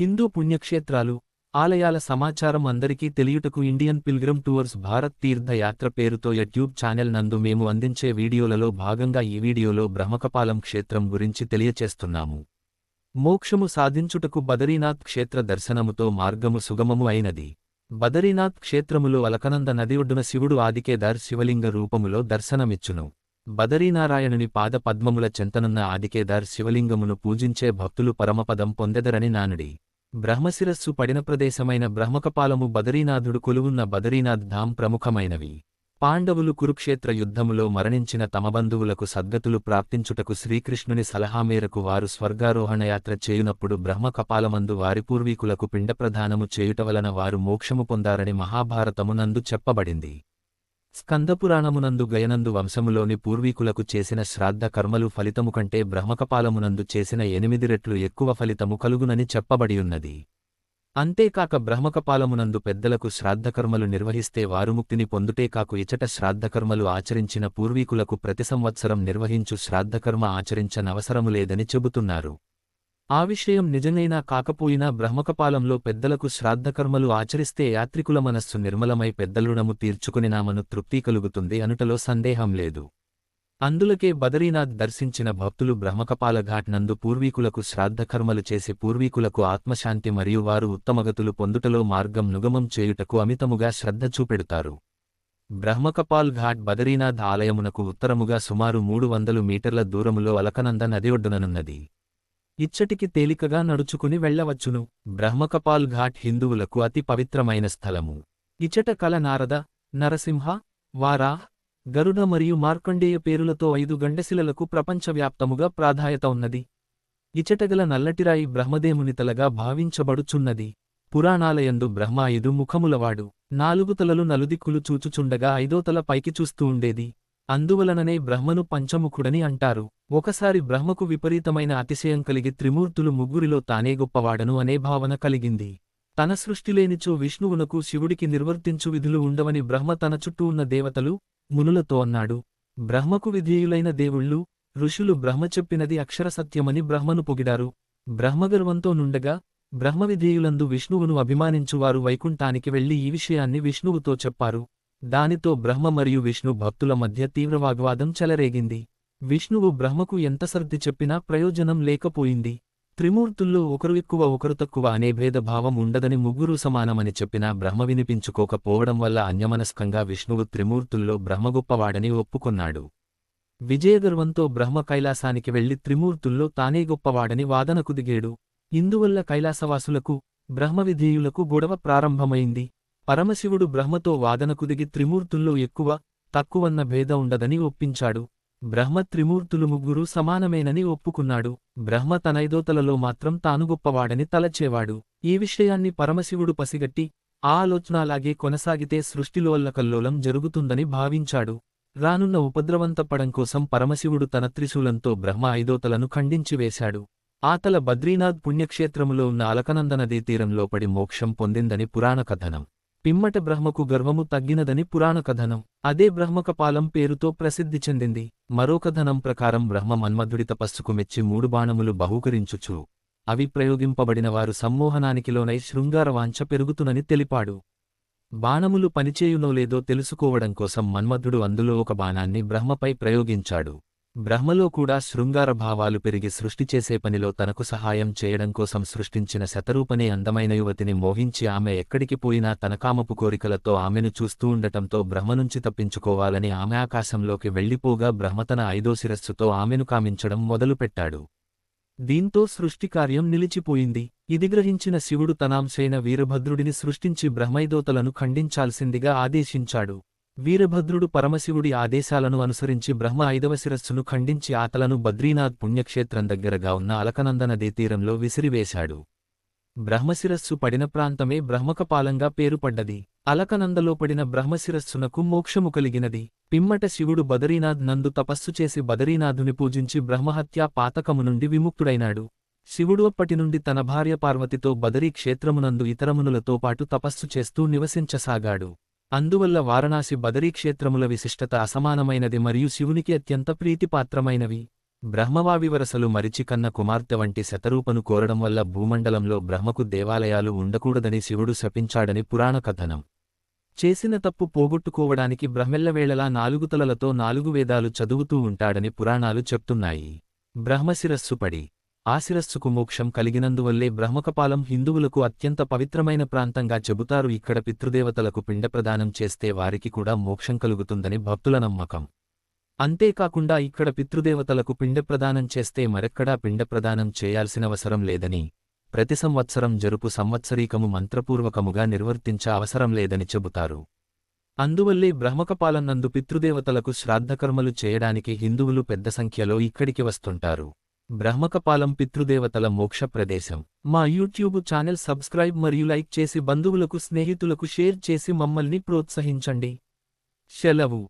హిందూ పుణ్యక్షేత్రాలు ఆలయాల సమాచారం అందరికీ తెలియుటకు ఇండియన్ పిల్గ్రిమ్ టూర్స్ భారత్ తీర్థయాత్ర పేరుతో యూట్యూబ్ ఛానల్ నందు మేము అందించే వీడియోలలో భాగంగా ఈ వీడియోలో బ్రహ్మకపాలం క్షేత్రం గురించి తెలియచేస్తున్నాము. మోక్షము సాధించుటకు బదరీనాథ్ క్షేత్ర దర్శనముతో మార్గము సుగమము అయినది. బదరీనాథ్ క్షేత్రములో అలకనంద నది ఒడ్డున శివుడు ఆదికేదార్ శివలింగ రూపములో దర్శనమిచ్చును. బదరీనారాయణుని పాద పద్మముల చెంతనున్న ఆదికేదార్ శివలింగమును పూజించే భక్తులు పరమపదం పొందెదరని నానుడి. బ్రహ్మశిరస్సు పడిన ప్రదేశమైన బ్రహ్మకపాలము బదరీనాథుడు కొలువున్న బదరీనాథ్ ధామ్ ప్రముఖమైనవి. పాండవులు కురుక్షేత్ర యుద్ధములో మరణించిన తమ బంధువులకు సద్గతులు ప్రాప్తించుటకు శ్రీకృష్ణుని సలహా మేరకు వారు స్వర్గారోహణయాత్ర చేయునప్పుడు బ్రహ్మకపాలమందు వారి పూర్వీకులకు పిండప్రదానము చేయుట వలన వారు మోక్షము పొందారని మహాభారతమునందు చెప్పబడింది. స్కందపురాణమునందు గయనందు వంశములోని పూర్వీకులకు చేసిన శ్రాద్ధ కర్మలు ఫలితము కంటే బ్రహ్మకపాలమునందు చేసిన ఎనిమిది రెట్లు ఎక్కువ ఫలితము కలుగునని చెప్పబడియున్నది. అంతేకాక బ్రహ్మకపాలమునందు పెద్దలకు శ్రాద్ధకర్మలు నిర్వహిస్తే వారు ముక్తిని పొందుటే కాకు ఇచట శ్రాద్ధకర్మలు ఆచరించిన పూర్వీకులకు ప్రతి సంవత్సరం నిర్వహించు శ్రాద్ధకర్మ ఆచరించనవసరము లేదని చెబుతున్నారు. ఆ విషయం నిజమైనా కాకపోయినా బ్రహ్మకపాలంలో పెద్దలకు శ్రాద్ధకర్మలు ఆచరిస్తే యాత్రికుల మనస్సు నిర్మలమై పెద్దలుణము తీర్చుకునినామను తృప్తి కలుగుతుంది అనుటలో సందేహం లేదు. అందులకే బదరీనాథ్ దర్శించిన భక్తులు బ్రహ్మకపాల ఘాట్ నందు పూర్వీకులకు శ్రాద్ధకర్మలు చేసి పూర్వీకులకు ఆత్మశాంతి మరియు వారు ఉత్తమగతులు పొందుటలో మార్గం నుగమం చేయుటకు అమితముగా శ్రద్ధ చూపెడుతారు. బ్రహ్మకపాల్ ఘాట్ బదరీనాథ్ ఆలయమునకు ఉత్తరముగా సుమారు మూడు వందలు మీటర్ల దూరములో అలకనంద నది ఒడ్డుననున్నది. ఇచ్చటికి తేలికగా నడుచుకుని వెళ్ళవచ్చును బ్రహ్మకపాల్ ఘాట్ హిందువులకు అతి పవిత్రమైన స్థలము. ఇచట కల నారద నరసింహ వారాహ్ గరుడ మరియు మార్కండేయ పేరులతో ఐదు గండశిలలకు ప్రపంచవ్యాప్తముగా ప్రాధాయత ఉన్నది. ఇచటగల నల్లటిరాయి బ్రహ్మదేముని తలగా భావించబడుచున్నది. పురాణాలయందు బ్రహ్మ ఐదు ముఖములవాడు. నాలుగు తలలు నలుదిక్కులు చూచుచుండగా ఐదో తల పైకి చూస్తూ ఉండేది. అందువలననే బ్రహ్మను పంచముఖుడని అంటారు. ఒకసారి బ్రహ్మకు విపరీతమైన అతిశయం కలిగి త్రిమూర్తులు ముగ్గురిలో తానే గొప్పవాడను అనే భావన కలిగింది. తన సృష్టిలేనిచో విష్ణువునకు శివుడికి నిర్వర్తించు విధులు ఉండవని బ్రహ్మ తన చుట్టూ ఉన్న దేవతలు మునులతో అన్నాడు. బ్రహ్మకు విధేయులైన దేవుళ్ళు ఋషులు బ్రహ్మ చెప్పినది అక్షరసత్యమని బ్రహ్మను పొగిడారు. బ్రహ్మగర్వంతో నుండగా బ్రహ్మవిధేయులందు విష్ణువును అభిమానించువారు వైకుంఠానికి వెళ్ళి ఈ విషయాన్ని విష్ణువుతో చెప్పారు. దానితో బ్రహ్మ మరియు విష్ణు భక్తుల మధ్య తీవ్ర వాగ్వాదం చెలరేగింది. విష్ణువు బ్రహ్మకు ఎంత సర్ది చెప్పినా ప్రయోజనం లేకపోయింది. త్రిమూర్తుల్లో ఒకరు ఎక్కువ ఒకరు తక్కువ అనే భేదభావం ఉండదని ముగ్గురు సమానమని చెప్పినా బ్రహ్మ వినిపించుకోకపోవడం వల్ల అన్యమనస్కంగా విష్ణువు త్రిమూర్తుల్లో బ్రహ్మగొప్పవాడని ఒప్పుకొన్నాడు. విజయగర్వంతో బ్రహ్మ కైలాసానికి వెళ్ళి త్రిమూర్తుల్లో తానే గొప్పవాడని వాదనకు దిగేడు. ఇందువల్ల కైలాసవాసులకు బ్రహ్మవిధేయులకు గొడవ ప్రారంభమైంది. పరమశివుడు బ్రహ్మతో వాదనకు దిగి త్రిమూర్తుల్లో ఎక్కువ తక్కువన్న భేద ఉండదని ఒప్పించాడు. బ్రహ్మ త్రిమూర్తులు ముగ్గురు సమానమేనని ఒప్పుకున్నాడు. బ్రహ్మ తనైదోతలలో మాత్రం తాను గొప్పవాడని తలచేవాడు. ఈ విషయాన్ని పరమశివుడు పసిగట్టి ఆ ఆలోచన అలాగే కొనసాగితే సృష్టిలోల్లకల్లోలం జరుగుతుందని భావించాడు. రానున్న ఉపద్రవంతపడం కోసం పరమశివుడు తన త్రిశూలంతో బ్రహ్మ ఐదోతలను ఖండించివేశాడు ఆతల బద్రీనాథ్ పుణ్యక్షేత్రములో ఉన్న అలకనందనదీ తీరంలో పడి మోక్షం పొందిందని పురాణ కథనం పిమ్మట బ్రహ్మకు గర్వము తగ్గినదని పురాణ కథనం. అదే బ్రహ్మకపాలం పేరుతో ప్రసిద్ధి చెందింది. మరో కథనం ప్రకారం బ్రహ్మ మన్మధుడి తపస్సుకు మెచ్చి మూడు బాణములు బహూకరించుచు అవి ప్రయోగింపబడిన వారు సమ్మోహనానికిలోనై శృంగారవాంఛ పెరుగుతునని తెలిపాడు. బాణములు పనిచేయునో లేదో తెలుసుకోవడం కోసం మన్మధుడు అందులో ఒక బాణాన్ని బ్రహ్మపై ప్రయోగించాడు. బ్రహ్మలో కూడా శృంగార భావాలు పెరిగి సృష్టి చేసే పనిలో తనకు సహాయం చేయడం కోసం సృష్టించిన శతరూపనే అందమైన యువతిని మోహించి ఆమె ఎక్కడికి పోయినా తన కామపు కోరికలతో ఆమెను చూస్తూ ఉండటంతో బ్రహ్మ నుంచి తప్పించుకోవాలని ఆమె ఆకాశంలోకి వెళ్ళిపోగా బ్రహ్మ తన ఐదో శిరస్సుతో ఆమెను కామించడం మొదలుపెట్టాడు. దీంతో సృష్టికార్యం నిలిచిపోయింది. ఇది గ్రహించిన శివుడు తనాంశైన వీరభద్రుడిని సృష్టించి బ్రహ్మైదోతలను ఖండించాల్సిందిగా ఆదేశించాడు. వీరభద్రుడు పరమశివుడి ఆదేశాలను అనుసరించి బ్రహ్మ ఐదవ శిరస్సును ఖండించి ఆతలను బద్రీనాథ్ పుణ్యక్షేత్రం దగ్గరగా ఉన్న అలకనందనదీ తీరంలో విసిరివేశాడు. బ్రహ్మశిరస్సు పడిన ప్రాంతమే బ్రహ్మకపాలంగా పేరుపడ్డది. అలకనందలో పడిన బ్రహ్మశిరస్సునకు మోక్షము కలిగినది. పిమ్మట శివుడు బదరీనాథ్ నందు తపస్సు చేసి బదరీనాథుని పూజించి బ్రహ్మహత్యా పాతకము నుండి విముక్తుడైనాడు. శివుడు అప్పటి నుండి తన భార్య పార్వతితో బదరీ క్షేత్రమునందు ఇతరమునులతో పాటు తపస్సు చేస్తూ నివసించసాగాడు. అందువల్ల వారణాసి బదరీ క్షేత్రముల విశిష్టత అసమానమైనది మరియు శివునికి అత్యంత ప్రీతిపాత్రమైనవి. బ్రహ్మవావివరసలు మరిచి కన్న కుమార్తె వంటి శతరూపను కోరడం వల్ల భూమండలంలో బ్రహ్మకు దేవాలయాలు ఉండకూడదని శివుడు శపించాడని పురాణ కథనం. చేసిన తప్పు పోగొట్టుకోవడానికి బ్రహ్మెల్లవేళలా నాలుగు తలలతో నాలుగు వేదాలు చదువుతూ ఉంటాడని పురాణాలు చెప్తున్నాయి. బ్రహ్మశిరస్సుపడి ఆశిరస్సుకు మోక్షం కలిగినందువల్లే బ్రహ్మకపాలం హిందువులకు అత్యంత పవిత్రమైన ప్రాంతంగా చెబుతారు. ఇక్కడ పితృదేవతలకు పిండప్రదానం చేస్తే వారికి కూడా మోక్షం కలుగుతుందని భక్తుల నమ్మకం. అంతేకాకుండా ఇక్కడ పితృదేవతలకు పిండప్రదానం చేస్తే మరెక్కడా పిండప్రదానం చేయాల్సినవసరం లేదని ప్రతి సంవత్సరం జరుపు సంవత్సరీకము మంత్రపూర్వకముగా నిర్వర్తించ అవసరం లేదని చెబుతారు. అందువల్లే బ్రహ్మకపాలన్నందు పితృదేవతలకు శ్రాద్ధకర్మలు చేయడానికి హిందువులు పెద్ద సంఖ్యలో ఇక్కడికి వస్తుంటారు. బ్రహ్మకపాలం పితృదేవతల మోక్ష ప్రదేశం. మా యూట్యూబ్ ఛానల్ సబ్స్క్రైబ్ మరియు లైక్ చేసి బంధువులకు స్నేహితులకు షేర్ చేసి మమ్మల్ని ప్రోత్సహించండి. సెలవు.